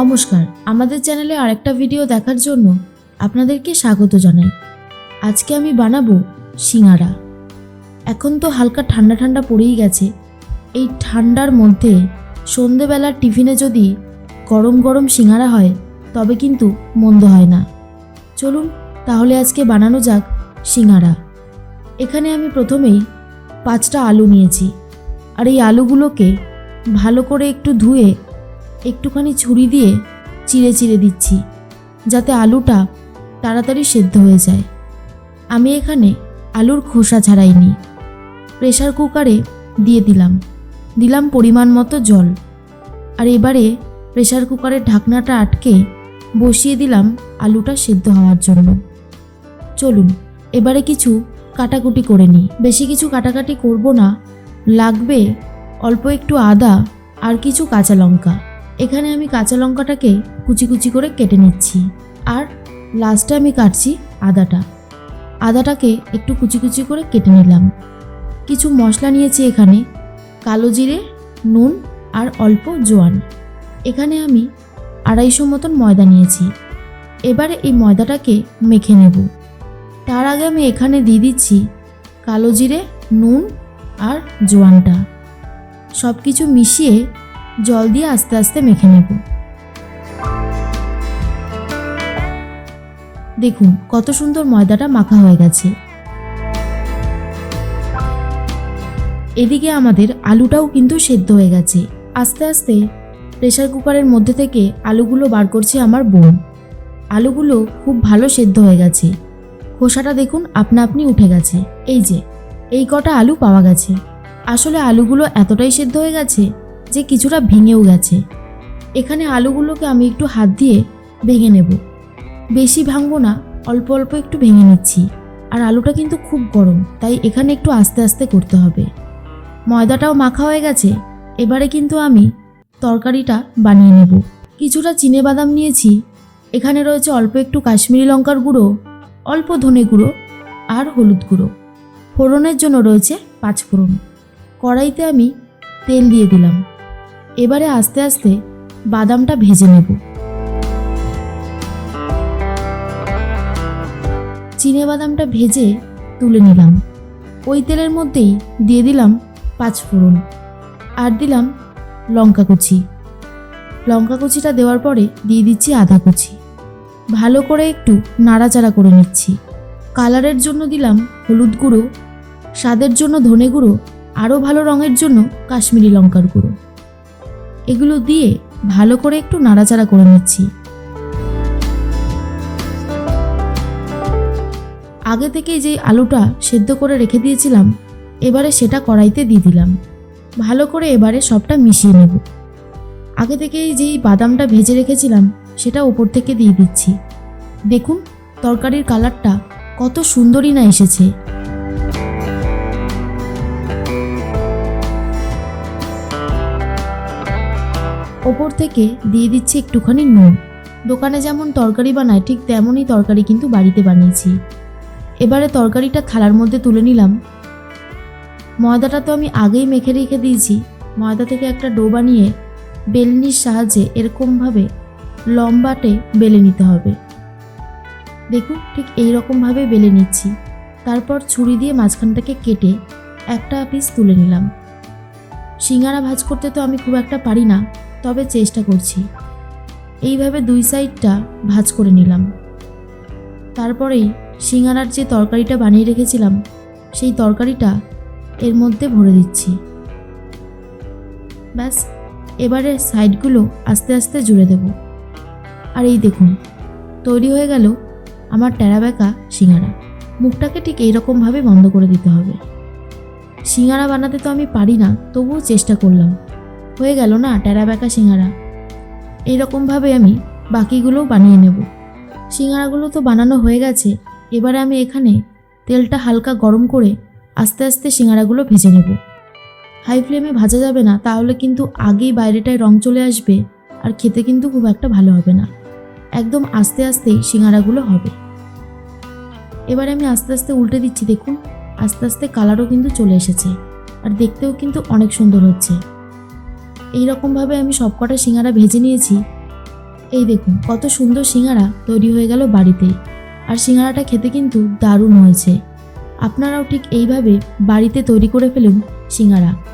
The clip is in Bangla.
নমস্কার। আমাদের চ্যানেলে আরেকটা ভিডিও দেখার জন্য আপনাদেরকে স্বাগত জানাই। আজকে আমি বানাবো সিঙ্গারা এখন তো হালকা ঠান্ডা ঠান্ডা পড়েই গেছে। এই ঠান্ডার মধ্যে সন্ধেবেলার টিফিনে যদি গরম গরম সিঙ্গারা হয়, তবে কিন্তু মন্দ হয় না। চলুন তাহলে আজকে বানানো যাক সিঙ্গারা এখানে আমি প্রথমেই পাঁচটা আলু নিয়েছি। আর এই আলুগুলোকে ভালো করে একটু ধুয়ে একটুখানি ছুরি দিয়ে চিড়ে চিড়ে দিচ্ছি, যাতে আলুটা তাড়াতাড়ি সেদ্ধ হয়ে যায়। আমি এখানে আলুর খোসা ছাড়াইনি। প্রেশার কুকারে দিয়ে দিলাম। দিলাম পরিমাণ মতো জল। আর এবারে প্রেশার কুকারের ঢাকনাটা আটকে বসিয়ে দিলাম আলুটা সেদ্ধ হওয়ার জন্য। চলুন, এবারে কিছু কাটাকুটি করে নিই। বেশি কিছু কাটাকাটি করব না। লাগবে অল্প একটু আদা আর কিছু কাঁচা লঙ্কা। এখানে আমি কাঁচা লঙ্কাটাকে কুচি কুচি করে কেটে নিচ্ছি। আর লাস্টে আমি কাটছি আদাটা। আদাটাকে একটু কুচি কুচি করে কেটে নিলাম। কিছু মশলা নিয়েছি এখানে। কালো জিরে, নুন আর অল্প জোয়ান। এখানে আমি আড়াইশো মতন ময়দা নিয়েছি। এবারে এই ময়দাটাকে মেখে নেব। তার আগে আমি এখানে দিয়ে দিচ্ছি কালো জিরে, নুন আর জোয়ানটা। সব কিছু মিশিয়ে জল দিয়ে আস্তে আস্তে মেখে নেব। দেখুন, কত সুন্দর ময়দাটা মাখা হয়ে গেছে। এদিকে আমাদের আলুটাও কিন্তু সেদ্ধ হয়ে গেছে। আস্তে আস্তে প্রেসার কুকারের মধ্যে থেকে আলুগুলো বার করছে আমার বোন। আলুগুলো খুব ভালো সেদ্ধ হয়ে গেছে। খোসাটা দেখুন, আপনা আপনি উঠে গেছে। এই যে, এই কটা আলু পাওয়া গেছে। আসলে আলুগুলো এতটাই সেদ্ধ হয়ে গেছে যে কিছুটা ভেঙেও গেছে। এখানে আলুগুলোকে আমি একটু হাত দিয়ে ভেঙে নেব। বেশি ভাঙবো না, অল্প অল্প একটু ভেঙে নিচ্ছি। আর আলুটা কিন্তু খুব গরম, তাই এখানে একটু আস্তে আস্তে করতে হবে। ময়দাটাও মাখা হয়ে গেছে, এবারে কিন্তু আমি তরকারিটা বানিয়ে নেব। কিছুটা চিনে বাদাম নিয়েছি, এখানে রয়েছে অল্প একটু কাশ্মীরি লঙ্কার গুঁড়ো, অল্প ধনে গুঁড়ো আর হলুদ গুঁড়ো। ফোড়নের জন্য রয়েছে পাঁচ ফোড়ন কড়াইতে আমি তেল দিয়ে দিলাম। এবারে আস্তে আস্তে বাদামটা ভেজে নেব। চিনে বাদামটা ভেজে তুলে নিলাম। ওই তেলের মধ্যেই দিয়ে দিলাম পাঁচ ফোড়ন আর দিলাম লঙ্কা কুচি। লঙ্কা কুচিটা দেওয়ার পরে দিয়ে দিচ্ছি আদা কুচি। ভালো করে একটু নাড়াচাড়া করে নিচ্ছি। কালারের জন্য দিলাম হলুদ গুঁড়ো, স্বাদের জন্য ধনে গুঁড়ো, আরও ভালো রঙের জন্য কাশ্মীরি লঙ্কার গুঁড়ো। এগুলো দিয়ে ভালো করে একটু নাড়াচাড়া করে নিচ্ছি। আগে থেকে যে আলুটা সেদ্ধ করে রেখে দিয়েছিলাম, এবারে সেটা কড়াইতে দিয়ে দিলাম। ভালো করে এবারে সবটা মিশিয়ে নেব। আগে থেকেই যেই বাদামটা ভেজে রেখেছিলাম, সেটা ওপর থেকে দিয়ে দিচ্ছি। দেখুন, তরকারির কালারটা কত সুন্দরই না এসেছে। ওপর থেকে দিয়ে দিচ্ছি একটুখানি নুন। দোকানে যেমন তরকারি বানায় ঠিক তেমনই তরকারি কিন্তু বাড়িতে বানিয়েছি। এবারে তরকারিটা থালার মধ্যে তুলে নিলাম। ময়দাটা তো আমি আগেই মেখে রেখে দিয়েছি। ময়দা থেকে একটা ডো বানিয়ে বেলনির সাহায্যে এরকমভাবে লম্বাটে বেলে নিতে হবে। দেখুন, ঠিক এই রকমভাবে বেলে নিচ্ছি। তারপর ছুরি দিয়ে মাঝখানটাকে কেটে একটা পিস তুলে নিলাম। সিঙ্গারা ভাজ করতে তো আমি খুব একটা পারি না। তবে চেষ্টা করছি। এইভাবে দুই সাইডটা ভাজ করে নিলাম। তারপরেই সিঙ্গারার যে তরকারিটা বানিয়ে রেখেছিলাম, সেই তরকারিটা এর মধ্যে ভরে দিচ্ছি। ব্যাস, এবারে সাইডগুলো আস্তে আস্তে জুড়ে দেব। আর এই দেখুন, তৈরি হয়ে গেল আমার টেরাবেকা সিঙ্গারা। মুখটাকে ঠিক এইরকমভাবে বন্ধ করে দিতে হবে। সিঙ্গারা বানাতে তো আমি পারি না, তবুও চেষ্টা করলাম। হয়ে গেল না টেরাবেকা সিঙ্গারা। এইরকমভাবে আমি বাকিগুলোও বানিয়ে নেব। সিঙ্গারাগুলো তো বানানো হয়ে গেছে, এবারে আমি এখানে তেলটা হালকা গরম করে আস্তে আস্তে সিঙ্গারাগুলো ভেজে নেব। হাই ফ্লেমে ভাজা যাবে না, তাহলে কিন্তু আগেই বাইরেটায় রং চলে আসবে আর খেতে কিন্তু খুব একটা ভালো হবে না। একদম আস্তে আস্তেই সিঙ্গারাগুলো হবে। এবারে আমি আস্তে আস্তে উল্টে দিচ্ছি, দেখুন, আস্তে আস্তে কালারও কিন্তু চলে এসেছে। আর দেখতেও কিন্তু অনেক সুন্দর হচ্ছে। এই রকমভাবে আমি সবকটা সিঙ্গারা ভেজে নিয়েছি। এই দেখুন, কত সুন্দর সিঙ্গারা তৈরি হয়ে গেল বাড়িতে। আর সিঙ্গারাটা খেতে কিন্তু দারুণ হয়েছে। আপনারাও ঠিক এইভাবে বাড়িতে তৈরি করে ফেলুন সিঙ্গারা।